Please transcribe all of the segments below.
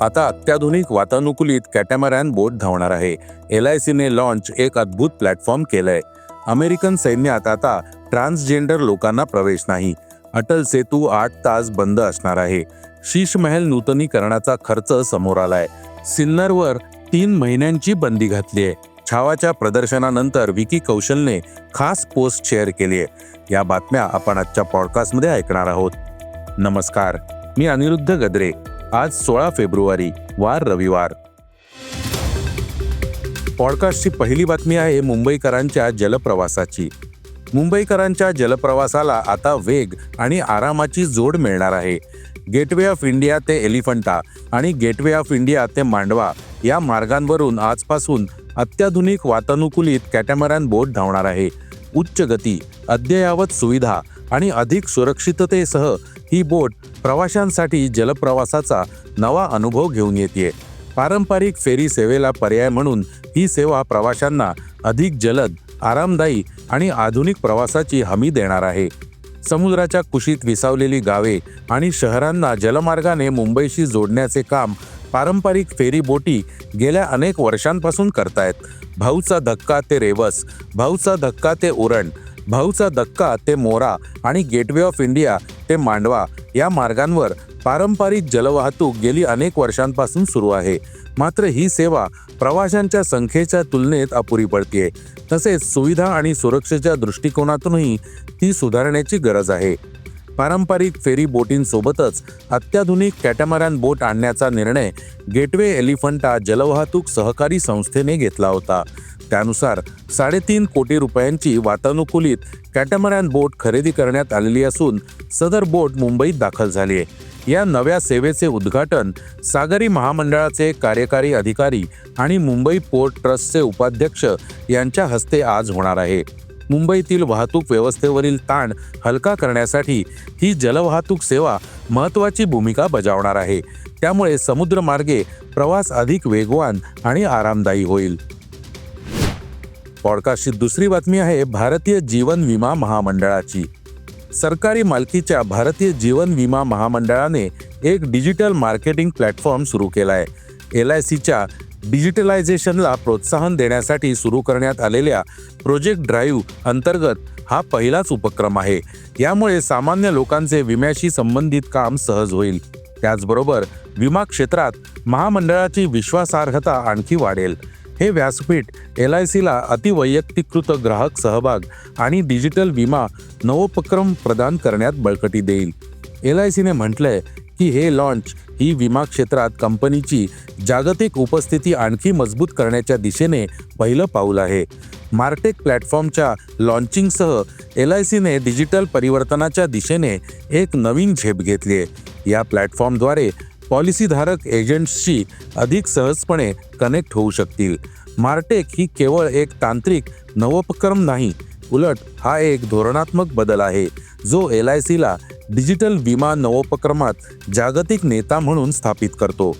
आता अत्याधुनिक वातानुकूलित कॅटॅमरॅन बोट धावणार आहे. एल आय सीने लॉन्च एक अद्भुत प्लॅटफॉर्म केलंय. अमेरिकन सैन्यात आता ट्रान्सजेंडर लोकांना प्रवेश नाही. अटल सेतू आठ तास बंद असणार आहे. शीश महल नूतनीकरणाचा खर्च समोर आलाय. सिन्नरवर तीन महिन्यांची बंदी घातली आहे. छावाच्या प्रदर्शनानंतर विकी कौशलने खास पोस्ट शेअर केली आहे. या बातम्या आपण आजच्या पॉडकास्टमध्ये ऐकणार आहोत. नमस्कार. मी अनिरुद्ध गद्रे. आज सोळा फेब्रुवारी वार रविवार. पॉडकास्टची पहिली बातमी आहे मुंबईकरांच्या जलप्रवासाची. मुंबईकरांच्या जलप्रवासाला आता वेग आणि आरामाची जोड मिळणार आहे. गेटवे ऑफ इंडिया ते एलिफंटा आणि गेटवे ऑफ इंडिया ते मांडवा या मार्गांवरून आजपासून अत्याधुनिक वातानुकूलित कॅटॅमरॅन बोट धावणार आहे. उच्च गती अद्ययावत सुविधा आणि अधिक सुरक्षिततेसह ही बोट प्रवाशांसाठी जलप्रवासाचा नवा अनुभव घेऊन येते पारंपरिक फेरी सेवेला पर्याय म्हणून ही सेवा प्रवाशांना अधिक जलद आरामदायी आणि आधुनिक प्रवासाची हमी देणार आहे. समुद्राच्या कुशीत विसावलेली गावे आणि शहरांना जलमार्गाने मुंबईशी जोडण्याचे काम पारंपरिक फेरी बोटी गेल्या अनेक वर्षांपासून करतायत. भाऊचा धक्का ते रेवस भाऊचा धक्का ते उरण भाऊचा धक्का ते मोरा आणि गेटवे ऑफ इंडिया ते मांडवा या मार्गांवर पारंपरिक जलवाहतूक गेली अनेक वर्षांपासून सुरू आहे. मात्र ही सेवा प्रवाशांच्या संख्येच्या तुलनेत अपुरी पडते तसेच सुविधा आणि सुरक्षेच्या दृष्टिकोनातूनही ती सुधारण्याची गरज आहे. पारंपरिक फेरी बोटींसोबतच अत्याधुनिक कॅटॅमरॅन बोट आणण्याचा निर्णय गेटवे एलिफंटा जलवाहतूक सहकारी संस्थेने घेतला होता. त्यानुसार साडेतीन कोटी रुपयांची वातानुकूलित कॅटॅमरॅन बोट खरेदी करण्यात आलेली असून सदर बोट मुंबईत दाखल झाली आहे. या नव्या सेवेचे उद्घाटन सागरी महामंडळाचे कार्यकारी अधिकारी आणि मुंबई पोर्ट ट्रस्टचे उपाध्यक्ष यांच्या हस्ते आज होणार आहे. मुंबईतील वाहतूक व्यवस्थेवरील ताण हलका करण्यासाठी ही जलवाहतूक सेवा महत्त्वाची भूमिका बजावणार आहे. त्यामुळे समुद्रमार्गे प्रवास अधिक वेगवान आणि आरामदायी होईल. पॉडकास्टची दुसरी बातमी आहे भारतीय जीवन विमा महामंडळाची. सरकारी मालकीच्या भारतीय जीवन विमा महामंडळाने एक डिजिटल मार्केटिंग प्लॅटफॉर्म सुरू केला आहे एल आय सीच्या डिजिटलायझेशनला प्रोत्साहन देण्यासाठी सुरू करण्यात आलेल्या प्रोजेक्ट ड्राईव्ह अंतर्गत हा पहिलाच उपक्रम आहे. यामुळे सामान्य लोकांचे विम्याशी संबंधित काम सहज होईल. त्याचबरोबर विमा क्षेत्रात महामंडळाची विश्वासार्हता आणखी वाढेल. हे व्यासपीठ एल आय सीला अतिवैयक्तिकृत ग्राहक सहभाग आणि डिजिटल विमा नवोपक्रम प्रदान करण्यात बळकटी देईल. एल आय सीने म्हटलंय की हे लॉन्च ही विमा क्षेत्रात कंपनीची जागतिक उपस्थिती आणखी मजबूत करण्याच्या दिशेने पहिलं पाऊल आहे. मार्टेक प्लॅटफॉर्मच्या लॉन्चिंगसह एल आय सीने डिजिटल परिवर्तनाच्या दिशेने एक नवीन झेप घेतली आहे. या प्लॅटफॉर्मद्वारे पॉलिसीधारक एजंट्सशी अधिक सहजपणे कनेक्ट होऊ शकतील. मार्टेक ही केवळ एक तांत्रिक नवोपक्रम नाही उलट हा एक धोरणात्मक बदल आहे जो एल आय सीला डिजिटल विमा नवोपक्रमात जागतिक नेता म्हणून स्थापित करतो.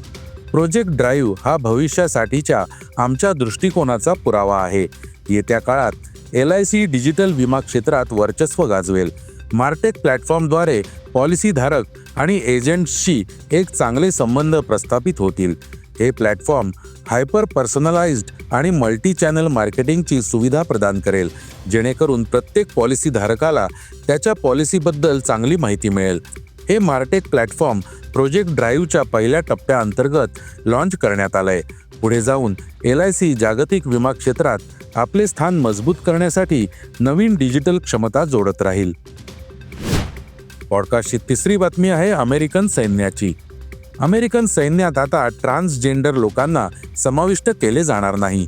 प्रोजेक्ट ड्राईव्ह हा भविष्यासाठीच्या आमच्या दृष्टिकोनाचा पुरावा आहे. येत्या काळात एल आय सी डिजिटल विमा क्षेत्रात वर्चस्व गाजवेल. मार्टेक प्लॅटफॉर्मद्वारे पॉलिसीधारक आणि एजंट्सशी एक चांगले संबंध प्रस्थापित होतील. हे प्लॅटफॉर्म हायपर पर्सनलाइज्ड आणि मल्टी चॅनल मार्केटिंगची सुविधा प्रदान करेल जेणेकरून प्रत्येक पॉलिसीधारकाला त्याच्या पॉलिसीबद्दल चांगली माहिती मिळेल. हे मार्टेक प्लॅटफॉर्म प्रोजेक्ट ड्राईव्हच्या पहिल्या टप्प्याअंतर्गत लॉन्च करण्यात आलंय. पुढे जाऊन एल आय सी जागतिक विमा क्षेत्रात आपले स्थान मजबूत करण्यासाठी नवीन डिजिटल क्षमता जोडत राहील. पॉडकास्टची तिसरी बातमी आहे अमेरिकन सैन्याची. अमेरिकन सैन्यात आता ट्रान्सजेंडर लोकांना समाविष्ट केले जाणार नाही.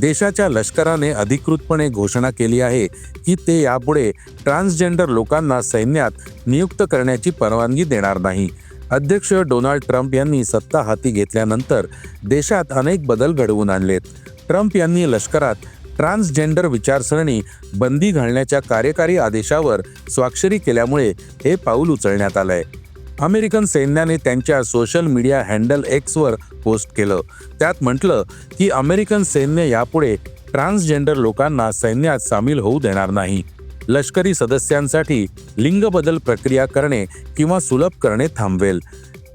देशाच्या लष्कराने अधिकृतपणे घोषणा केली आहे की ते यापुढे ट्रान्सजेंडर लोकांना सैन्यात नियुक्त करण्याची परवानगी देणार नाही. अध्यक्ष डोनाल्ड ट्रम्प यांनी सत्ता हाती घेतल्यानंतर देशात अनेक बदल घडवून आणलेत. ट्रम्प यांनी लष्करात ट्रान्सजेंडर विचारसरणी बंदी घालण्याच्या कार्यकारी आदेशावर स्वाक्षरी केल्यामुळे हे पाऊल उचलण्यात आलंय. अमेरिकन सैन्याने त्यांच्या सोशल मीडिया हँडल एक्सवर पोस्ट केलं. त्यात म्हटलं की अमेरिकन सैन्य यापुढे ट्रान्सजेंडर लोकांना सैन्यात सामील होऊ देणार नाही. लष्करी सदस्यांसाठी लिंग बदल प्रक्रिया करणे किंवा सुलभ करणे थांबवेल.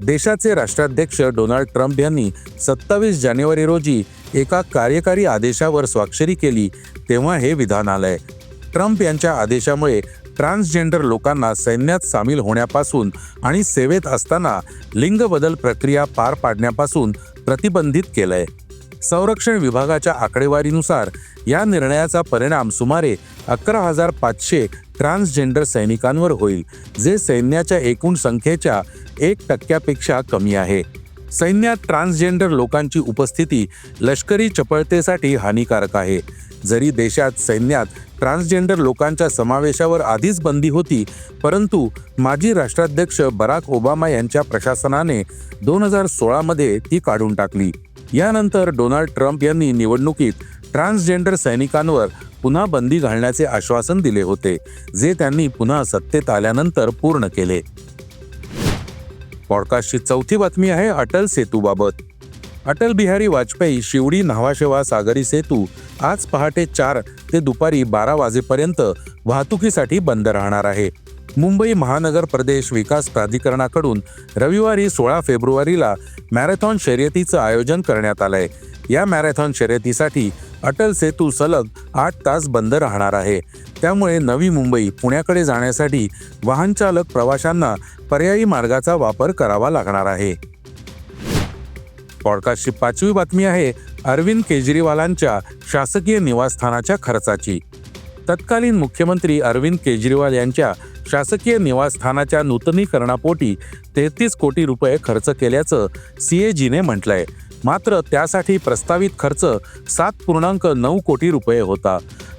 देशाचे राष्ट्राध्यक्ष डोनाल्ड ट्रम्प यांनी सत्तावीस जानेवारी रोजी एका कार्यकारी आदेशावर स्वाक्षरी केली तेव्हा हे विधान आलंय. ट्रम्प यांच्या आदेशामुळे ट्रान्सजेंडर लोकांना सैन्यात सामील होण्यापासून आणि सेवेत असताना लिंग बदल प्रक्रिया पार पाडण्यापासून प्रतिबंधित केलंय. संरक्षण विभागाच्या आकडेवारीनुसार या निर्णयाचा परिणाम सुमारे अकरा हजार पाचशे ट्रान्सजेंडर सैनिकांवर होईल जे सैन्याच्या एकूण संख्येच्या एक टक्क्यापेक्षा कमी आहे. सैन्यात ट्रान्सजेंडर लोकांची उपस्थिती लष्करी चपळतेसाठी हानिकारक आहे. जरी देशात सैन्यात ट्रान्सजेंडर लोकांच्या समावेशावर आधीच बंदी होती परंतु माजी राष्ट्राध्यक्ष बराक ओबामा यांच्या प्रशासनाने दोन हजार सोळामध्ये ती काढून टाकली. यानंतर डोनाल्ड ट्रम्प यांनी निवडणुकीत ट्रान्सजेंडर सैनिकांवर पुन्हा बंदी घालण्याचे आश्वासन दिले होते जे त्यांनी पुन्हा सत्तेत आल्यानंतर पूर्ण केले. पॉडकास्टची चौथी बातमी आहे अटल सेतूबाबत. अटल बिहारी वाजपेयी शिवडी न्हावाशेवा सागरी सेतू आज पहाटे चार ते दुपारी बारा वाजेपर्यंत वाहतुकीसाठी बंद राहणार आहे. मुंबई महानगर प्रदेश विकास प्राधिकरणाकडून रविवारी सोळा फेब्रुवारीला मॅरेथॉन शर्यतीचं आयोजन करण्यात आलंय. या मॅरेथॉन शर्यतीसाठी अटल सेतू सलग आठ तास बंद राहणार आहे. त्यामुळे नवी मुंबई पुण्याकडे जाण्यासाठी वाहनचालक प्रवाशांना पर्यायी मार्गाचा वापर करावा लागणार आहे. पॉडकास्टची पाचवी बातमी आहे अरविंद केजरीवालांच्या शासकीय निवासस्थानाच्या खर्चाची. तत्कालीन मुख्यमंत्री अरविंद केजरीवाल यांच्या शासकीय निवासस्थानाच्या नूतनीकरणापोटी तेहतीस कोटी रुपये खर्च केल्याचं सी ए जीने म्हटलंय. मात्र त्यासाठी प्रस्तावित खर्च सात पूर्णांक नऊ कोटी रुपये होता.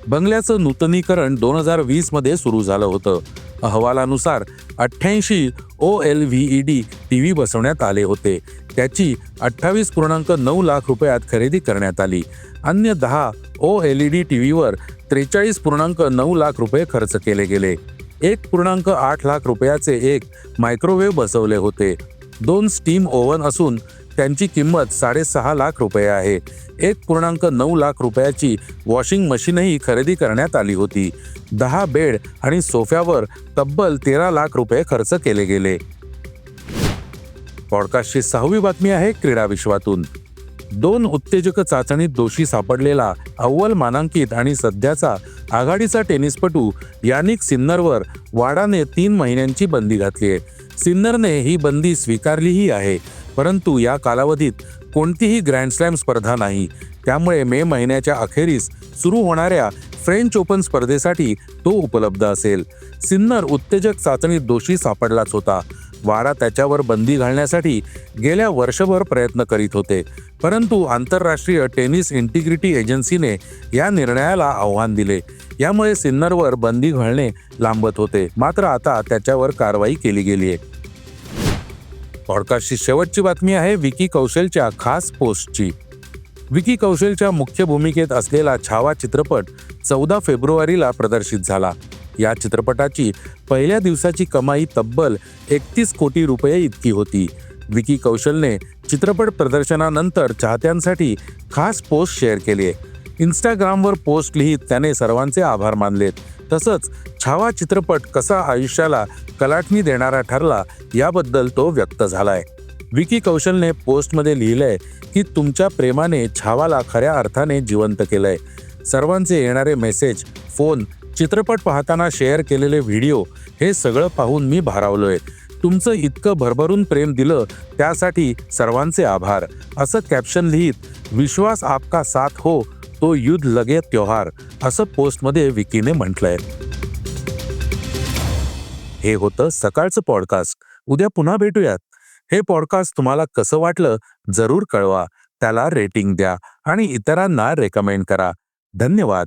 बंगल्याचं नूतनीकरण दोन हजार वीसमध्ये सुरू झालं होतं. अहवालानुसार अठ्ठ्याऐंशी O L V E D T V बसवण्यात आले होते. त्याची अठ्ठावीस पूर्णांक नऊ लाख रुपयात खरेदी करण्यात आली. अन्य दहा O L E D T व्हीवर त्रेचाळीस पूर्णांक नऊ लाख रुपये खर्च केले गेले. एक पूर्णांक आठ लाख रुपयाचे एक मायक्रोवेव्ह बसवले होते. दोन स्टीम ओव्हन असून त्यांची किंमत साडेसहा लाख रुपये आहे. एक पूर्णांक नऊ लाख रुपयाची वॉशिंग मशीनही खरेदी करण्यात आली होती. दहा बेड आणि सोफ्यावर तब्बल तेरा लाख रुपये खर्च केले गेले. पॉडकास्टची सहावी बातमी आहे क्रीडा विश्वातून. दोन उत्तेजक चाचणीत दोषी सापडलेला अव्वल मानांकित आणि सध्याचा आघाडीचा टेनिसपटू यानिक सिन्नरवर वाडाने तीन महिन्यांची बंदी घातली आहे सिन्नरने ही बंदी स्वीकारलीही आहे परंतु या कालावधीत कोणतीही ग्रँडस्लॅम स्पर्धा नाही. त्यामुळे मे महिन्याच्या अखेरीस सुरू होणाऱ्या फ्रेंच ओपन स्पर्धेसाठी तो उपलब्ध असेल. सिन्नर उत्तेजक चाचणीत दोषी सापडलाच होता. वाडा त्याच्यावर बंदी घालण्यासाठी गेल्या वर्षभर प्रयत्न करीत होते. परंतु आंतरराष्ट्रीय टेनिस इंटिग्रिटी एजन्सीने या निर्णयाला आव्हान दिले. यामुळे सिन्नरवर बंदी घालणे लांबत होते. मात्र आता त्याच्यावर कारवाई केली गेली आहे पॉडकास्टची शेवटची बातमी आहे विकी कौशलच्या खास पोस्टची. विकी कौशलच्या मुख्य भूमिकेत असलेला छावा चित्रपट चौदा फेब्रुवारीला प्रदर्शित झाला. या चित्रपटाची पहिल्या दिवसाची कमाई तब्बल एकतीस कोटी रुपये इतकी होती. विकी कौशलने चित्रपट प्रदर्शनानंतर चाहत्यांसाठी खास पोस्ट शेअर केली आहे. इंस्टाग्रामवर पोस्ट लिहित त्याने सर्वांचे आभार मानलेत. तसंच छावा चित्रपट कसा आयुष्याला कलाटणी देणारा ठरला याबद्दल तो व्यक्त झालाय. विकी कौशलने पोस्टमध्ये लिहिलंय की तुमच्या प्रेमाने छावाला खऱ्या अर्थाने जिवंत केलंय. सर्वांचे येणारे मेसेज फोन चित्रपट पाहताना शेअर केलेले व्हिडिओ हे सगळं पाहून मी भारावलोय. तुमचं इतकं भरभरून प्रेम दिलं त्यासाठी सर्वांचे आभार. असं कॅप्शन लिहित विश्वास आपका साथ हो तो युद्ध लगे त्योहार असं पोस्टमध्ये विकीने म्हटलंय. हे होतं सकाळचं पॉडकास्ट उद्या पुन्हा भेटूयात. हे पॉडकास्ट तुम्हाला कसं वाटलं जरूर कळवा. त्याला रेटिंग द्या आणि इतरांना रेकमेंड करा. धन्यवाद.